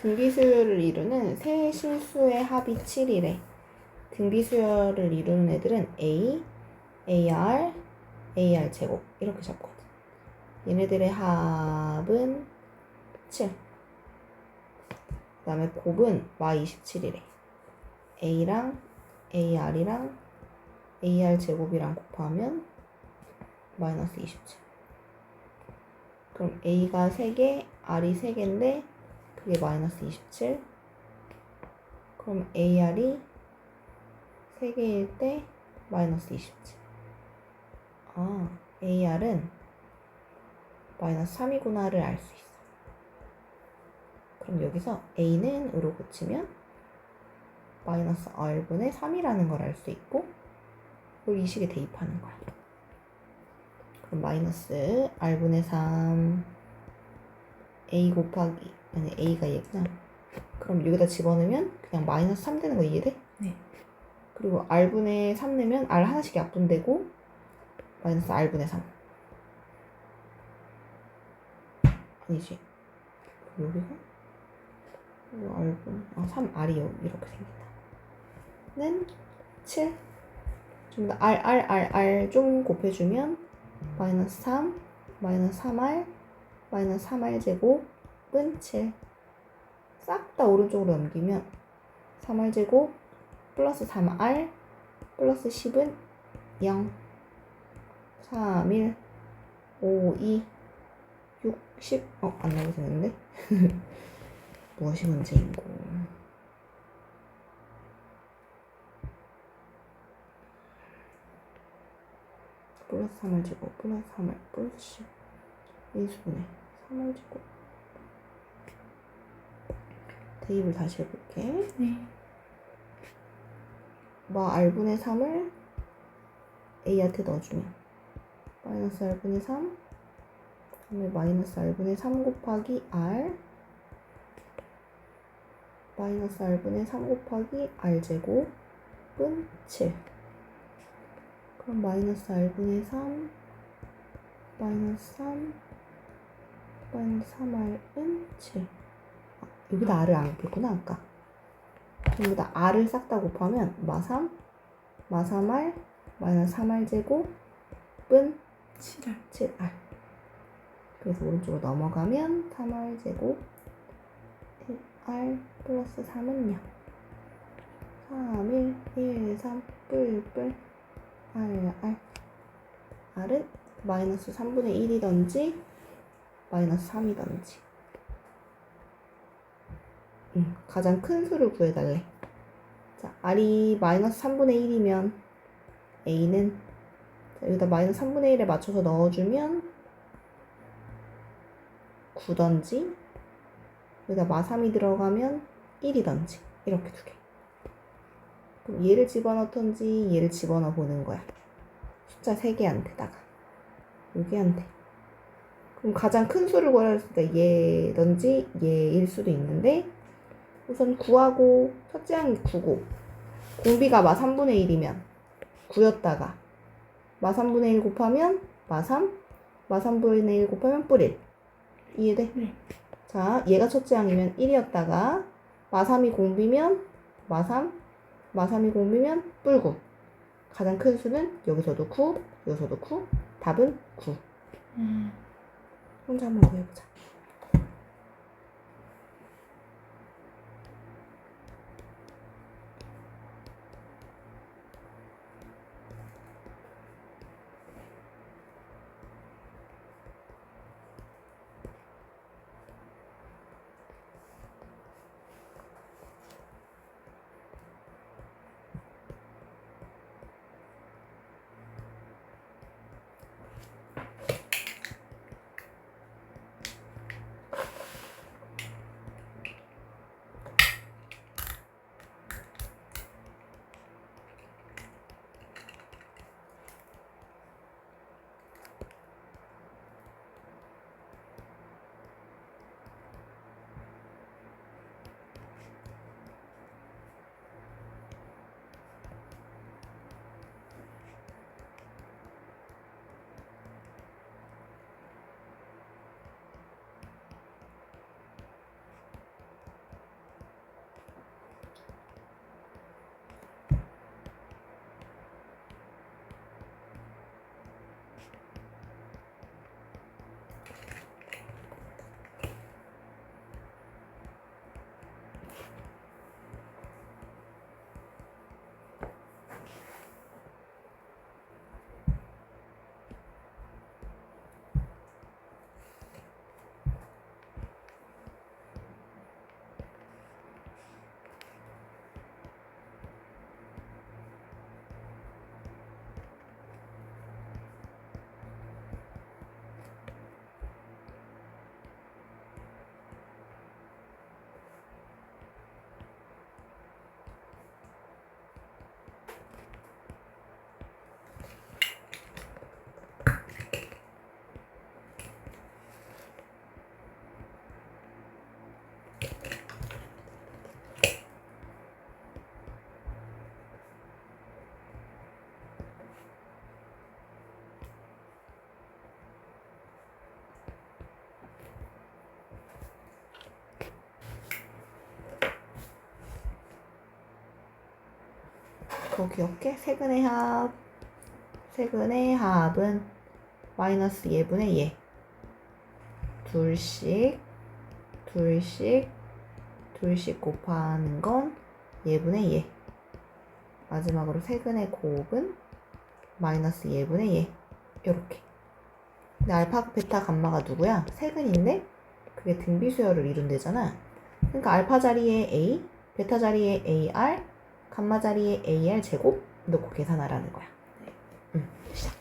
등비수열을 이루는 세 실수의 합이 7이래. 등비수열을 이루는 애들은 A, AR, AR 제곱 이렇게 잡거든. 얘네들의 합은 7. 그 다음에 곱은 Y27이래. A랑 AR이랑 AR 제곱이랑 곱하면 마이너스 27. 그럼 A가 3개, R이 3개인데 그게 마이너스 27. 그럼 AR이 3개일 때 마이너스 27. 아, AR은 마이너스 3이구나를 알 수 있어. 그럼 여기서 A는 으로 고치면 마이너스 R분의 3이라는 걸 알 수 있고 그걸 이 식에 대입하는 거야. 그럼 마이너스 R분의 3 A 곱하기 아니 A가 얘구나. 그럼 여기다 집어넣으면 그냥 마이너스 3 되는 거 이해돼? 네. 그리고 R분의 3 내면 R 하나씩 약분되고 마이너스 R분의 3 아니지 여기가 이거 R분 아 3R이 여기 이렇게 생긴다 는7 전부 다 R R R R 좀 곱해주면 마이너스 3 마이너스 3R 마이너스 3R 제곱 은7싹다 오른쪽으로 넘기면 3R 제곱 플러스 3R 플러스 10은 0 3, 1 5, 2 6, 10 어? 안 나오게 생겼는데? 무엇이 문제인고 플러스 3을 제곱 플러스 3을 플러스 10 1수분의 3을 제곱 대입을 다시 해볼게. 네. 마 R분의 3을 A한테 넣어주면 마이너스 R분의 3 그다음에 마이너스 R분의 3 곱하기 R 마이너스 R분의 3 곱하기 R제곱은 7 그럼 마이너스 R분의 3 마이너스 3 마이너스 3R은 7 아, 여기다 R을 안 뺐구나 아까. 전부 다 R을 싹 다 곱하면 마3 마3R 마이너스 3R 제곱은 7알. 7R 그래서 오른쪽으로 넘어가면 3R 제곱 1R 플러스 3은 0 3, 1, 1, 3 뿔뿔 R, R R은 마이너스 3분의 1이던지 마이너스 3이던지 음, 가장 큰 수를 구해달래 자, R이 마이너스 3분의 1이면 A는 자, 여기다 마이너스 3분의 1에 맞춰서 넣어주면 9던지 여기다 마3이 들어가면 1이던지 이렇게 두 개. 그럼 얘를 집어넣던지 얘를 집어넣어 보는 거야. 숫자 3개한테다가 여기한테. 그럼 가장 큰 수를 구하라 했을 때 얘던지 얘일 수도 있는데 우선 9하고 첫째 항이 9고 공비가 마 3분의 1이면 9였다가 마 3분의 1 곱하면 마 3, 마 3분의 1 곱하면 뿔 1. 이해돼? 네. 자, 얘가 첫째 항이면 1이었다가 마 3이 공비면 마 3, 마 3이 공비면 뿔 9. 가장 큰 수는 여기서도 9, 여기서도 9. 답은 9. 음. 혼자 한번 구해보자. 더 귀엽게? 세근의 합. 세근의 합은 마이너스 예분의 예. 둘씩 둘씩 둘씩 곱하는 건 예분의 예. 마지막으로 세근의 곱은 마이너스 예분의 예. 요렇게. 근데 알파 베타 감마가 누구야? 세근인데 그게 등비수열을 이룬대잖아. 그러니까 알파 자리에 A 베타 자리에 AR 감마 자리에 AR 제곱 넣고 계산하라는 거야. 응, 시작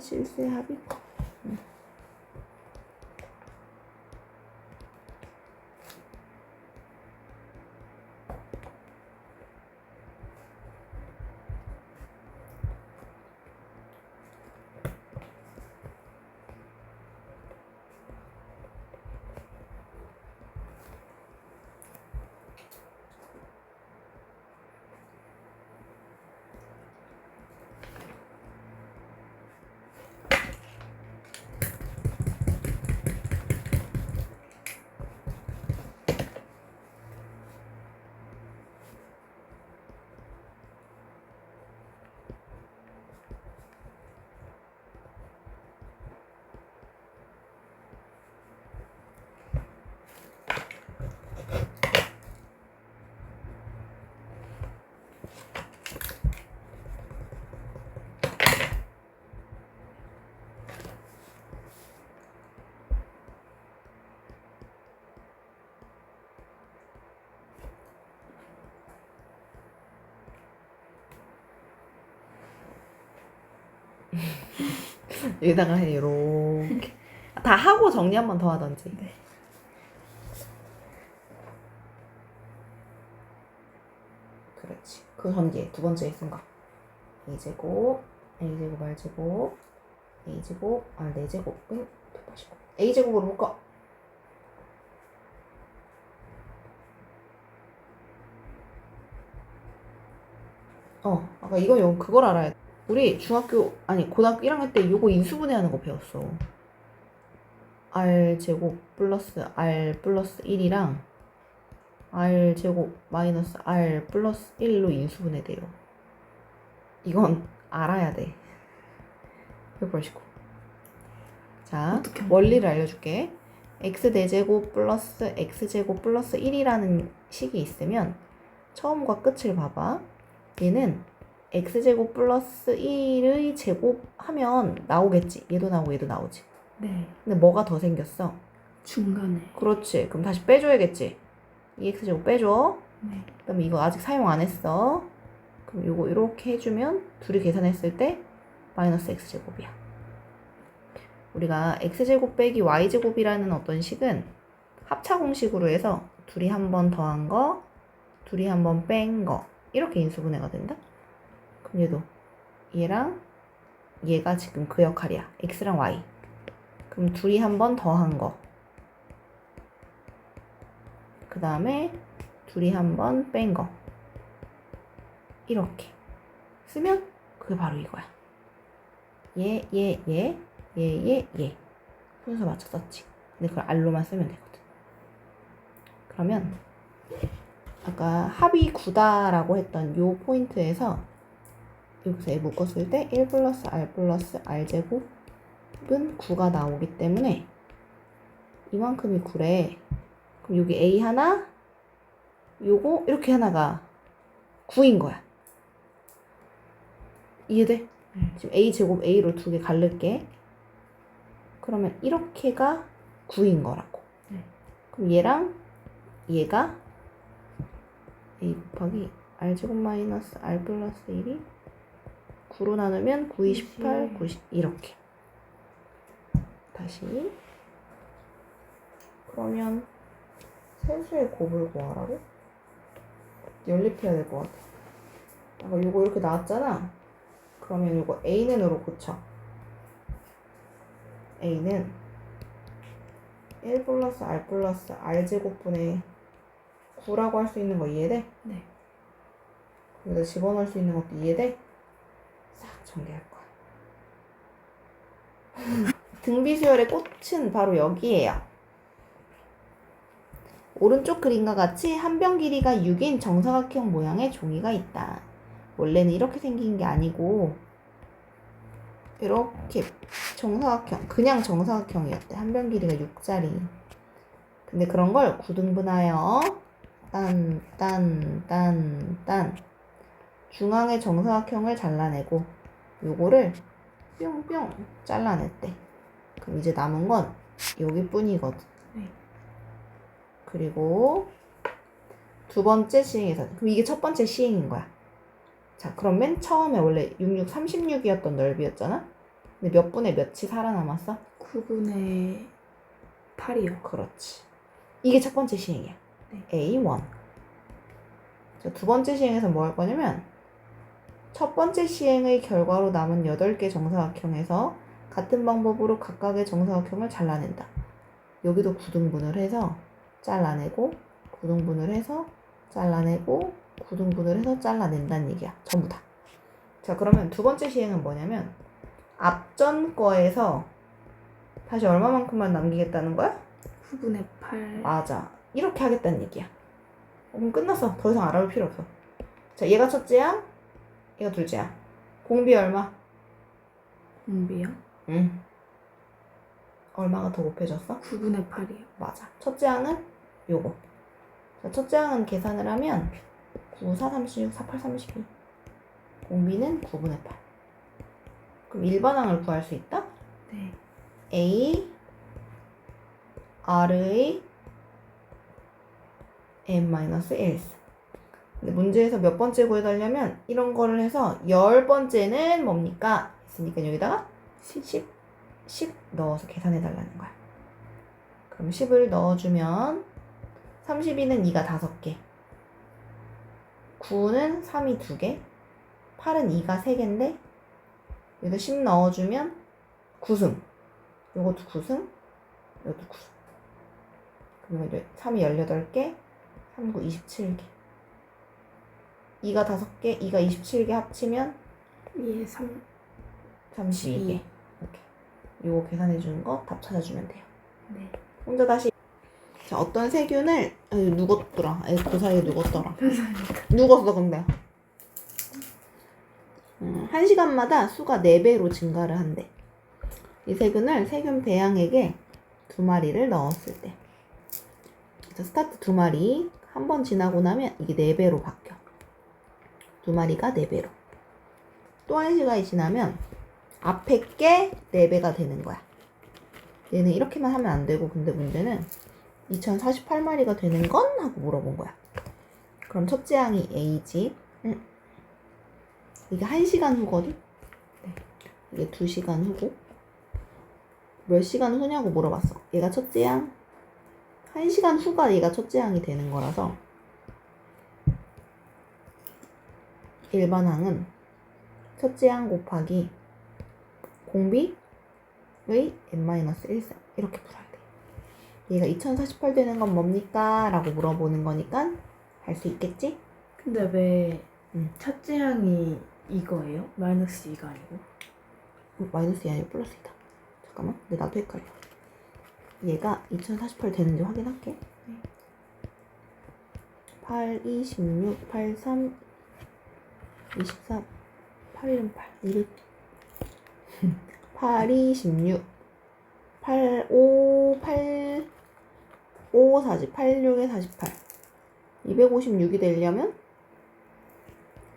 세 실수 여기다가 해 이렇게. 다 하고 정리 한 번 더 하던지. 네. 그렇지. 그 전개 두 번째 쓴 거. A제곱 a제곱 r제곱 a제곱 r 4 제곱은 189 a제곱으로 묶어. 어, 아까 이거 요 그걸 알아야 돼. 우리 중학교 아니 고등학교 1학년 때 요거 인수분해하는 거 배웠어. r 제곱 플러스 r 플러스 1이랑 r 제곱 마이너스 r 플러스 1로 인수분해돼요. 이건 알아야 돼. 189. 자, 원리를 알려줄게. x 대제곱 플러스 x 제곱 플러스 1이라는 식이 있으면 처음과 끝을 봐봐. 얘는 x제곱 플러스 1의 제곱 하면 나오겠지. 얘도 나오고 얘도 나오지. 네. 근데 뭐가 더 생겼어? 중간에. 그렇지. 그럼 다시 빼줘야겠지. 2x제곱 빼줘. 네. 그 다음에 이거 아직 사용 안 했어. 그럼 이거 이렇게 해주면 둘이 계산했을 때 마이너스 x제곱이야. 우리가 x제곱 빼기 y제곱이라는 어떤 식은 합차 공식으로 해서 둘이 한 번 더한 거, 둘이 한 번 뺀 거, 이렇게 인수분해가 된다? 그럼 얘도 얘랑 얘가 지금 그 역할이야. x랑 y. 그럼 둘이 한 번 더 한 거. 그 다음에 둘이 한 번 뺀 거. 이렇게 쓰면 그게 바로 이거야. 얘, 얘, 얘, 얘, 얘, 얘. 순서 맞춰 썼지. 근데 그걸 알로만 쓰면 되거든. 그러면 아까 합이 9다라고 했던 요 포인트에서 여기서 얘 묶었을 때 1 플러스 r 플러스 r 제곱은 9가 나오기 때문에 이만큼이 9래. 그럼 여기 a 하나, 요거 이렇게 하나가 9인 거야. 이해돼? 네. 지금 a 제곱 a로 두 개 갈를게. 그러면 이렇게가 9인 거라고. 네. 그럼 얘랑 얘가 a 곱하기 r 제곱 마이너스 r 플러스 1이 9로 나누면 9, 28, 90 이렇게. 다시 그러면 세수의 곱을 구하라고? 연립해야 될 것 같아. 아까 요거 이렇게 나왔잖아. 그러면 요거 a는 으로 고쳐. a는 1 플러스 r 플러스 r 제곱분의 9라고 할 수 있는 거 이해돼? 네. 여기다 집어넣을 수 있는 것도 이해돼? 싹 전개할 거야. 등비수열의 꽃은 바로 여기에요. 오른쪽 그림과 같이 한변 길이가 6인 정사각형 모양의 종이가 있다. 원래는 이렇게 생긴 게 아니고 이렇게 정사각형, 그냥 정사각형이었대. 한변 길이가 6짜리. 근데 그런 걸 구등분하여 딴, 딴, 딴, 딴 중앙의 정사각형을 잘라내고 요거를 뿅뿅 잘라냈대. 그럼 이제 남은 건 여기뿐이거든. 네. 그리고 두 번째 시행에서 그럼 이게 첫 번째 시행인 거야. 자, 그럼 맨 처음에 원래 66, 36이었던 넓이였잖아? 근데 몇 분의 몇이 살아남았어? 9분의 8이요. 그렇지. 이게 첫 번째 시행이야. 네. A1. 자, 두 번째 시행에서 뭐 할 거냐면, 첫 번째 시행의 결과로 남은 8개 정사각형에서 같은 방법으로 각각의 정사각형을 잘라낸다. 여기도 구등분을 해서 잘라내고, 구등분을 해서 잘라내고, 구등분을 해서 잘라낸다는 얘기야. 전부 다. 자, 그러면 두 번째 시행은 뭐냐면, 앞전 거에서 다시 얼마만큼만 남기겠다는 거야? 9분의 8. 맞아. 이렇게 하겠다는 얘기야. 어, 그럼 끝났어. 더 이상 알아볼 필요 없어. 자, 얘가 첫째야. 얘가 둘째야. 공비 얼마? 공비요? 응. 얼마가 더 곱해졌어? 9분의 8이요. 맞아. 첫째 항은 요거. 자, 첫째 항은 계산을 하면 9, 4, 36, 4, 8, 32. 공비는 9분의 8. 그럼 일반 항을 구할 수 있다? 네. A R의 n-1 근데 문제에서 몇 번째 구해달라면 이런 거를 해서 열 번째는 뭡니까? 했으니까 여기다가 10, 10 넣어서 계산해달라는 거야. 그럼 10을 넣어주면 32는 2가 5개. 9는 3이 2개. 8은 2가 3개인데 여기다 10 넣어주면 9승. 요것도 9승 이것도 9승. 그리고 이제 3이 18개 3, 9, 27개 2가 5개, 2가 27개 합치면 2에 3. 32개. 이. 오케이. 요거 계산해 주는 거 답 찾아주면 돼요. 네. 혼자 다시 자 어떤 세균을 아유 누웠더라 아유 그 사이에 누웠더라 누웠어 근데 음, 한 시간마다 수가 4배로 증가를 한대 이 세균을 세균 배양액에 두 마리를 넣었을 때 자, 스타트 두 마리 한 번 지나고 나면 이게 4배로 바뀌어 두 마리가 4배로 또 한 시간이 지나면 앞에 게 4배가 되는 거야 얘는 이렇게만 하면 안 되고 근데 문제는 2048마리가 되는 건? 하고 물어본 거야. 그럼 첫째 항이 A지. 응. 이게 1시간 후거든? 네. 이게 2시간 후고. 몇 시간 후냐고 물어봤어. 얘가 첫째 항. 1시간 후가 얘가 첫째 항이 되는 거라서 일반 항은 첫째 항 곱하기 공비의 n-1승 이렇게 풀어야 돼. 얘가 2048 되는 건 뭡니까? 라고 물어보는 거니까 할 수 있겠지? 근데 왜 음. 첫째 항이 이거예요? 마이너스 2가 아니고? 어, 마이너스 2 아니고 플러스 2다. 잠깐만. 근데 나도 헷갈려. 얘가 2048 되는지 확인할게. 8, 2, 16, 8, 3, 24, 8, 1, 8, 200. 8, 2, 16, 8, 5, 8, 5, 40, 8, 6에 48. 256이 되려면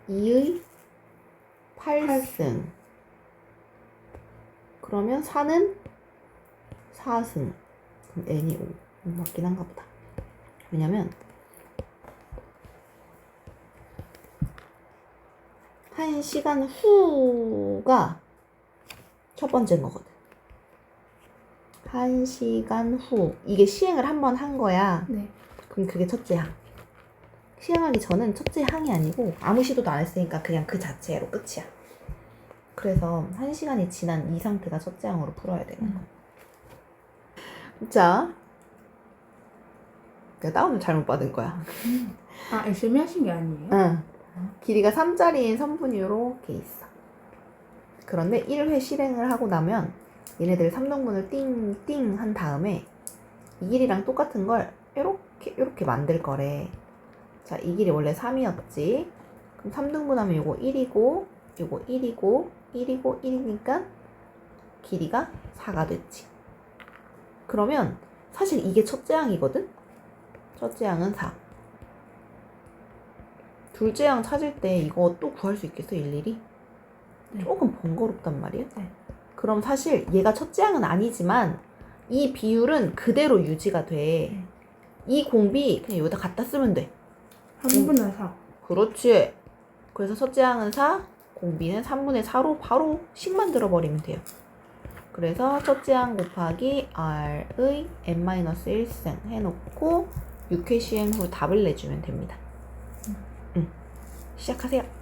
2의 8승. 그러면 4는 4승. 그럼 n이 5. 음, 맞긴 한가 보다. 왜냐면 한 시간 후가 첫 번째인 거거든. 한 시간 후. 이게 시행을 한 번 한 거야. 네. 그럼 그게 첫째 항. 시행하기 전은 첫째 항이 아니고 아무 시도도 안 했으니까 그냥 그 자체로 끝이야. 그래서 한 시간이 지난 이 상태가 첫째 항으로 풀어야 되는 거야. 자, 내가 다운을 잘못 받은 거야. 아, 열심히 하신 게 아니에요? 응. 길이가 3짜리인 선분이 이렇게 있어. 그런데 1회 실행을 하고 나면 얘네들 3등분을 띵띵 한 다음에 이 길이랑 똑같은 걸 이렇게 이렇게 만들 거래. 자, 이 길이 원래 3이었지. 그럼 3등분 하면 요거 1이고 요거 1이고 1이고 1이니까 길이가 4가 됐지. 그러면 사실 이게 첫째 항이거든? 첫째 항은 4. 둘째 항 찾을 때 이거 또 구할 수 있겠어 일일이? 네. 조금 번거롭단 말이야. 네. 그럼 사실 얘가 첫째 항은 아니지만 이 비율은 그대로 유지가 돼. 네. 이 공비 그냥 여기다 갖다 쓰면 돼. 3분의 4. 그렇지. 그래서 첫째 항은 4, 공비는 3분의 4로 바로 식 만 들어 버리면 돼요. 그래서 첫째 항 곱하기 r의 n-1승 해놓고 6회 시행 후 답을 내주면 됩니다. 응. 시작하세요.